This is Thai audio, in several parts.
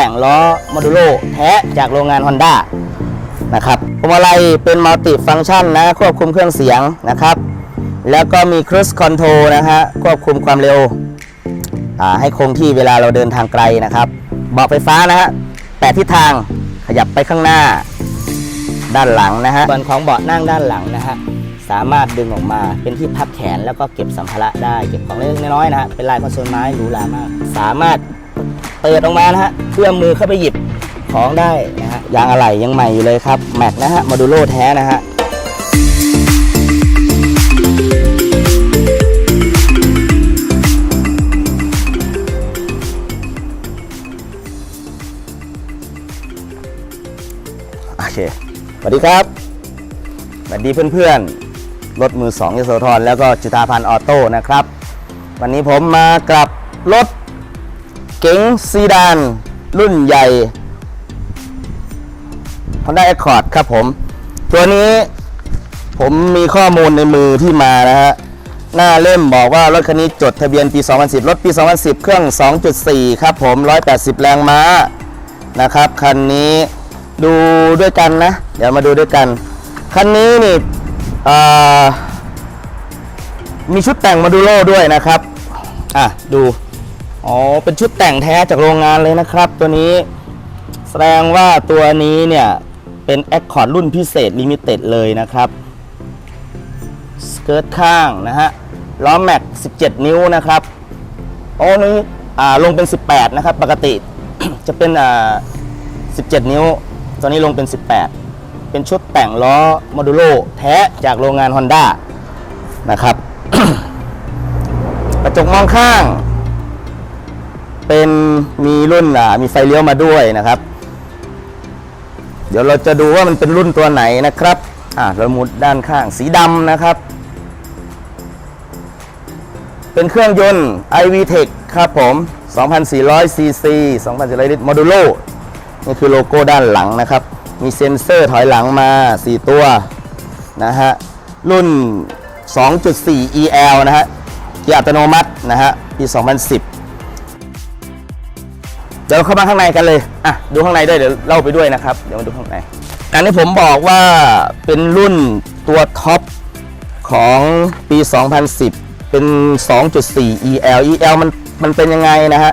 แต่งล้อโมดูโลแท้จากโรงงาน Honda นะครับพวงมาลัยเป็นมัลติฟัง c t ชันนะควบคุมเครื่องเสียงนะครับ แล้วก็มี Cruise Control นะฮะควบคุมความเร็วให้คงที่เวลาเราเดินทางไกลนะครับเบาะไฟฟ้านะฮะแปดทิศทางขยับไปข้างหน้า ด้านหลังนะฮะส่วนของเบาะนั่งด้านหลังนะฮะสามารถดึงออกมาเป็นที่พับแขนแล้วก็เก็บสัมภาระได้ เก็บของเล็กๆน้อยๆนะฮะเป็นลายคอนโซลไม้หรูหรามาก สามารถ เปิดออกมานะฮะเพื่อมือเข้าไปหยิบของได้นะฮะยางอะไหล่ยังใหม่อยู่เลยครับแม็กนะฮะมาดูโลแท้นะฮะโอเคสวัสดีครับสวัสดีเพื่อนๆ รถมือสองยโสธรแล้วก็จุฬาพันธ์ออโต้นะครับ วันนี้ผมมากับรถ เก๋งซีดาน รุ่นใหญ่ Honda Accord ครับผม ตัวนี้ผมมีข้อมูลในมือที่มานะฮะ หน้าเล่มบอกว่ารถคันนี้จดทะเบียนปี 2010 รถปี 2010 เครื่อง 2.4 ครับผม 180 แรงม้านะครับ คันนี้ดูด้วยกันนะ เดี๋ยวมาดูด้วยกัน คันนี้นี่มีชุดแต่งมาดูโลด้วยนะครับ อะ ดู อ๋อ เป็นชุดแต่งแท้จากโรงงานเลยนะครับ ตัวนี้แสดงว่าตัวนี้เนี่ยเป็น Accord รุ่นพิเศษลิมิเต็ดเลยนะครับสเกิร์ตข้างนะฮะล้อแม็ก 17 นิ้วนะครับ โอ้นี้อ่าลงเป็น 18 นะครับ ปกติจะเป็นอ่า17 นิ้ว ตอนนี้ลงเป็น 18 เป็นชุดแต่งล้อโมดูโลแท้จากโรงงาน Honda นะครับ กระจกมองข้าง เป็นมีรุ่นอ่ามีไฟเลี้ยวมาด้วยนะครับ เดี๋ยวเราจะดูว่ามันเป็นรุ่นตัวไหนนะครับอ่าเรามุดด้านข้างสีดำนะครับ เป็นเครื่องยนต์ iVTEC ครับผม 2,400 cc 2,400 ลิตรโมดูโลนี่คือโลโก้ด้านหลังนะครับ มีเซ็นเซอร์ถอยหลังมา 4 ตัวนะฮะ รุ่น 2.4 EL นะฮะ เกียร์อัตโนมัตินะฮะ ปี 2010 เดี๋ยวเข้ามาข้างในกันเลยอะดูข้างในด้วยเดี๋ยวเล่าไปด้วยนะครับ เดี๋ยวมาดูข้างในอันนี้ผมบอกว่าเป็นรุ่นตัวท็อปของปี 2010 เป็น 2.4 EL EL มันมันเป็นยังไงนะฮะ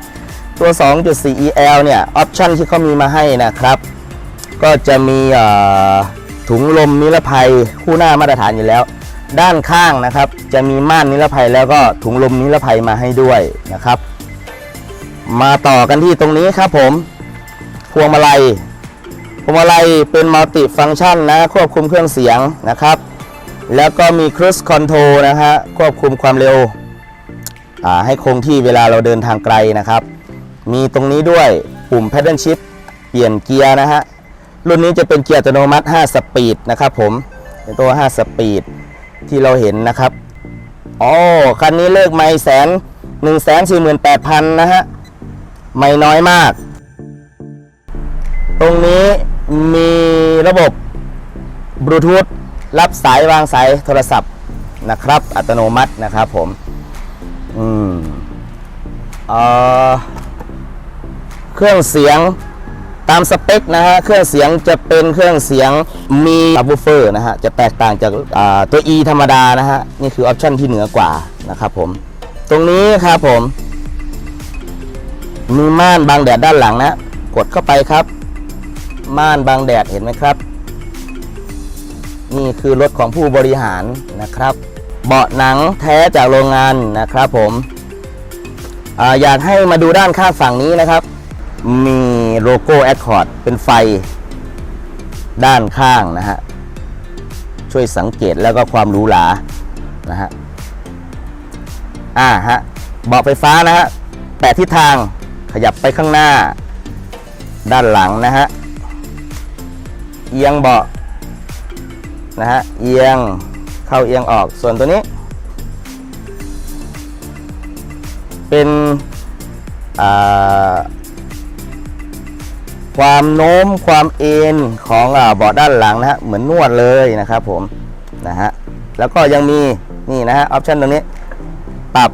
ตัว 2.4 EL เนี่ย ออปชันที่เขามีมาให้นะครับ ก็จะมีถุงลมนิรภัยคู่หน้ามาตรฐานอยู่แล้ว ด้านข้างนะครับ จะมีม่านนิรภัยแล้วก็ถุงลมนิรภัยมาให้ด้วยนะครับ มาต่อกันที่ตรงนี้ครับผมพวงมาลัยพวงมาลัยเป็นมัลติฟัง c t ชันนะควบคุมเครื่องเสียงนะครับ แล้วก็มี Cruise Control นะฮะควบคุมความเร็วให้คงที่เวลาเราเดินทางไกลนะครับ มีตรงนี้ด้วยปุ่ม Paddle Shift เปลี่ยนเกียร์นะฮะ รุ่นนี้จะเป็นเกียร์อัตโนมัติ 5 สปีดนะครับผมเป็นตัว 5 สปีดที่เราเห็นนะครับ อ๋อ คันนี้เลขไม่แสนหนึ่งแสนสี่หมื่นแปดพันนะฮะ ไม่น้อยมาก ตรงนี้มีระบบบลูทูธรับสายวางสายโทรศัพท์นะครับ อัตโนมัตินะครับผม อืมเออเครื่องเสียงตามสเปคนะฮะ เครื่องเสียงจะเป็นเครื่องเสียงมีซับวูเฟอร์นะฮะ จะแตกต่างจากตัว E ธรรมดานะฮะ นี่คือออปชันที่เหนือกว่านะครับผม ตรงนี้ครับผม มีม่านบังแดดด้านหลังนะ กดเข้าไปครับ ม่านบังแดดเห็นไหมครับ นี่คือรถของผู้บริหารนะครับ เบาะหนังแท้จากโรงงานนะครับผมออยากให้มาดูด้านข้างฝั่งนี้นะครับ มีโลโก้ Accord เป็นไฟด้านข้างนะฮะ ช่วยสังเกตแล้วก็ความหรูหรานะฮะ อ่าฮะเบาะไฟฟ้านะฮะแปดทิศทาง ขยับไปข้างหน้า ด้านหลังนะฮะ เอียงเบาะนะฮะ เอียงเข้าเอียงออก ส่วนตัวนี้ เป็นความโน้มความเอ็นของเบาะด้านหลังนะฮะ เหมือนนวดเลยนะครับผม นะฮะ แล้วก็ยังมีนี่นะฮะ ออปชันตรงนี้ ปรับ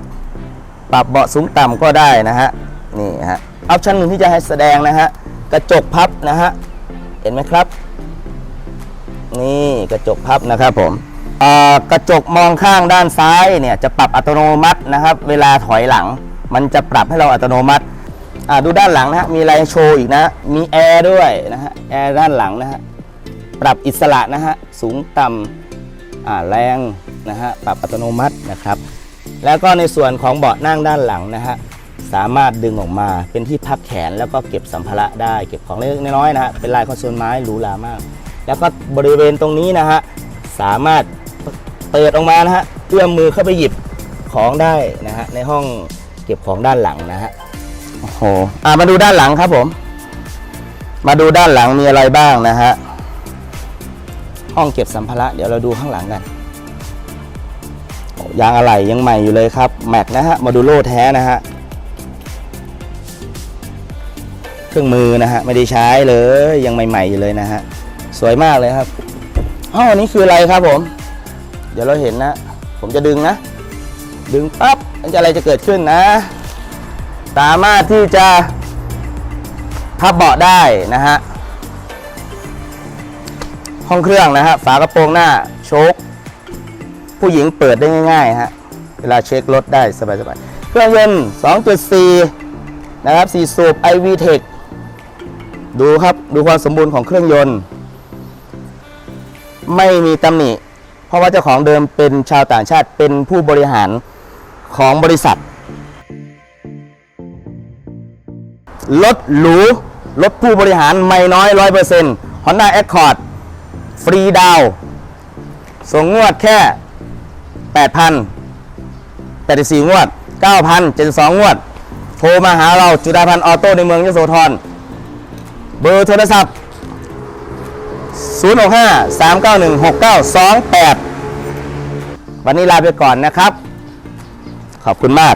ปรับเบาะสูงต่ำก็ได้นะฮะ นี่ฮะออปชันหนึ่งที่จะให้แสดงนะฮะกระจกพับนะฮะเห็นไหมครับ นี่กระจกพับนะครับผมกระจกมองข้างด้านซ้ายเนี่ยจะปรับอัตโนมัตินะครับ เวลาถอยหลัง มันจะปรับให้เราอัตโนมัติดูด้านหลังนะฮะมีอะไรให้โชว์อีกนะมีแอร์ด้วยนะฮะแอร์ด้านหลังนะฮะปรับอิสระนะฮะสูงต่ำแรงนะฮะปรับอัตโนมัตินะครับ แล้วก็ในส่วนของเบาะนั่งด้านหลังนะฮะ สามารถดึงออกมาเป็นที่พักแขนแล้วก็เก็บสัมภาระได้ เก็บของเล็กๆน้อยๆนะฮะเป็นลายคอนโซลไม้หรูหรามาก แล้วก็บริเวณตรงนี้นะฮะสามารถเปิดออกมานะฮะเอื้อมมือเข้าไปหยิบของได้นะฮะในห้องเก็บของด้านหลังนะฮะโอ้โหอะมาดูด้านหลังครับผม มาดูด้านหลังมีอะไรบ้างนะฮะห้องเก็บสัมภาระเดี๋ยวเราดูข้างหลังกันยางอะไหล่ยังใหม่อยู่เลยครับแม็กนะฮะมาดูโลแท้นะฮะ เครื่องมือนะฮะไม่ได้ใช้เลยยังใหม่ๆอยู่เลยนะฮะสวยมากเลยครับอ้าวอันนี้คืออะไรครับผม เดี๋ยวเราเห็นนะ ผมจะดึงนะ ดึงปั๊บมันจะอะไรจะเกิดขึ้นนะ สามารถที่จะพับเบาะได้นะฮะห้องเครื่องนะฮะฝากระโปรงหน้าโชคผู้หญิงเปิดได้ง่ายๆฮะเวลาเช็ครถได้สบายๆเครื่องยนต์2.4นะครับ4สูบ ivtec ดูครับดูความสมบูรณ์ของเครื่องยนต์ ไม่มีตำหนิ เพราะว่าเจ้าของเดิมเป็นชาวต่างชาติเป็นผู้บริหารของบริษัทรถหรูรถผู้บริหารไม่น้อย100% Honda Accord ฟรีดาวส่งงวดแค่ 8,000 84 งวด9,000 72 งวด โทรมาหาเราจุฬาพันธ์ออโต้ในเมืองยโสธร เบอร์โทรศัพท์ 065 391 6928 วันนี้ลาไปก่อนนะครับ ขอบคุณมาก